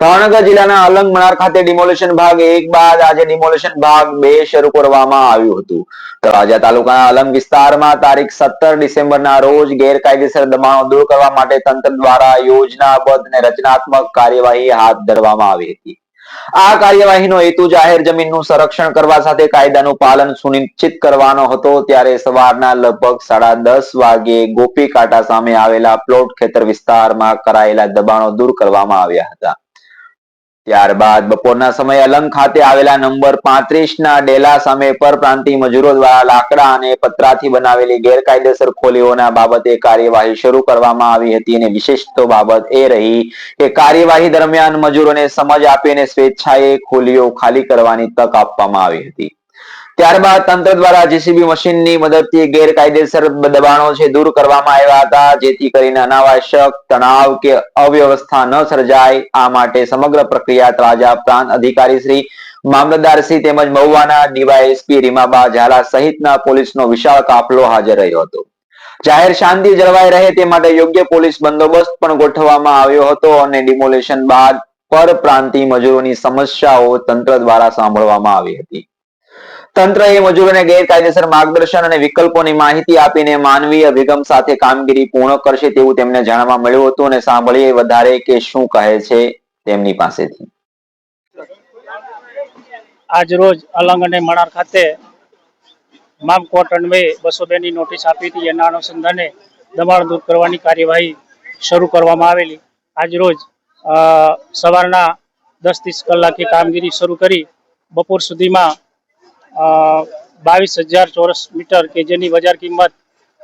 ભાવનગર જિલ્લાના અલંગ મણાર ખાતે ડિમોલેશન ભાગ એક બાદ આજે ડિમોલેશન ભાગ બે શરૂ કરવામાં આવ્યું હતું. તળાજા તાલુકાના અલંગ વિસ્તારમાં તારીખ સત્તર ડિસેમ્બરના રોજ ગેરકાયદેસર દબાણો દૂર કરવા માટે તંત્ર દ્વારા યોજનાબદ્ધ અને રચનાત્મક કાર્યવાહી હાથ ધરવામાં આવી હતી. આ કાર્યવાહીનો હેતુ જાહેર જમીનનું સંરક્ષણ કરવા સાથે કાયદાનું પાલન સુનિશ્ચિત કરવાનો હતો. ત્યારે સવારના લગભગ સાડા દસ વાગ્યે ગોપી કાંટા સામે આવેલા પ્લોટ ખેતર વિસ્તારમાં કરાયેલા દબાણો દૂર કરવામાં આવ્યા હતા. ત્યારબાદ બપોરના સમયે અલંગ ખાતે આવેલા નંબર પાંત્રીસ ના ડેલા સામે પરપ્રાંતિ મજૂરો દ્વારા લાકડા અને પતરાથી બનાવેલી ગેરકાયદેસર ખોલીઓના બાબતે કાર્યવાહી શરૂ કરવામાં આવી હતી અને વિશેષ તો બાબત એ રહી કે કાર્યવાહી દરમિયાન મજૂરોને સમજ આપીને સ્વેચ્છાએ ખોલીઓ ખાલી કરવાની તક આપવામાં આવી હતી. ત્યારબાદ તંત્ર દ્વારા જેસીબી મશીનની મદદથી ગેરકાયદેસર દબાણો છે, દૂર કરવામાં આવ્યા હતા, જેથી કરીને અનાવશ્યક તણાવ કે અવ્યવસ્થા ન સર્જાય. આ માટે સમગ્ર પ્રક્રિયા ત્રાજા પ્રાંત અધિકારી શ્રી મામલતદાર તેમજ મહુવાના ડીવાયએસપી રીમાબા ઝાલા સહિતના પોલીસનો વિશાળ કાફલો હાજર રહ્યો હતો. જાહેર શાંતિ જળવાઈ રહે તે માટે યોગ્ય પોલીસ બંદોબસ્ત પણ ગોઠવવામાં આવ્યો હતો અને ડિમોલેશન બાદ પરપ્રાંતિય મજૂરોની સમસ્યાઓ તંત્ર દ્વારા સાંભળવામાં આવી હતી. તંત્ર એ મજૂરોને ગેરકાયદેસર માર્ગદર્શન અને વિકલ્પોની માહિતી આપીને માનવીય અભિગમ સાથે કામગીરી પૂર્ણ કરશે તેવું તેમને જાણવા મળ્યું હતું અને સાંભળીએ વધારે કે શું કહે છે તેમની પાસેથી. આજ રોજ અલંગ અને મણાર ખાતે મામ કોર્ટ અન્વયે બસો બે ની નોટિસ આપી હતી. એના અનુસંધાને દબાણ દૂર કરવાની કાર્યવાહી શરૂ કરવામાં આવેલી. આજ રોજ સવારના દસ ત્રીસ કલાકે કામગીરી શરૂ કરી બપોર સુધીમાં બાવીસ હજાર ચોરસ મીટર કે જેની બજાર કિંમત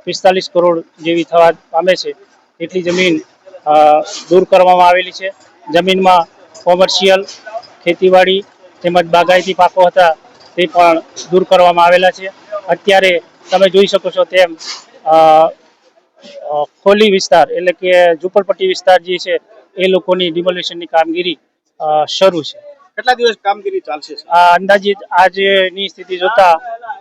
પિસ્તાલીસ કરોડ જેવી થવા પામે છે, એટલી જમીન દૂર કરવામાં આવેલી છે. જમીનમાં કોમર્શિયલ ખેતીવાડી તેમજ બાગાયતી પાકો હતા તે પણ દૂર કરવામાં આવેલા છે. અત્યારે તમે જોઈ શકો છો તેમ ખોલી વિસ્તાર એટલે કે ઝુંપડપટ્ટી વિસ્તાર જે છે, એ લોકોની ડિમોલેશનની કામગીરી શરૂ છે. કેટલા દિવસ કામગીરી ચાલશે? આ અંદાજિત આજની સ્થિતિ જોતા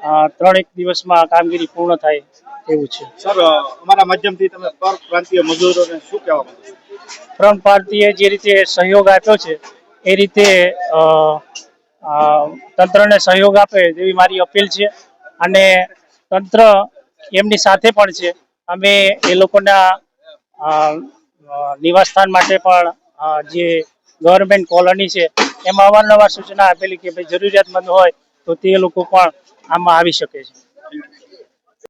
અ, ત્રણેક દિવસમાં કામગીરી પૂર્ણ થાય એવું છે. સર અમારા માધ્યમથી તમે પર પ્રાંતીય મજૂરોને શું કહેવા માંગો ત્રણ પ્રાંતીય જે રીતે સહયોગ આપ્યો છે એ રીતે તંત્રને સહયોગ આપે તેવી મારી અપીલ છે. અને તંત્ર એમની સાથે પણ છે. અમે એ લોકોના નિવાસસ્થાન માટે પણ જે ગવર્મેન્ટ કોલોની છે એમાં અવારનવાર સૂચના આપેલી કે ભાઈ જરૂરિયાતમંદ હોય તો તે લોકો પણ આમાં આવી શકે છે.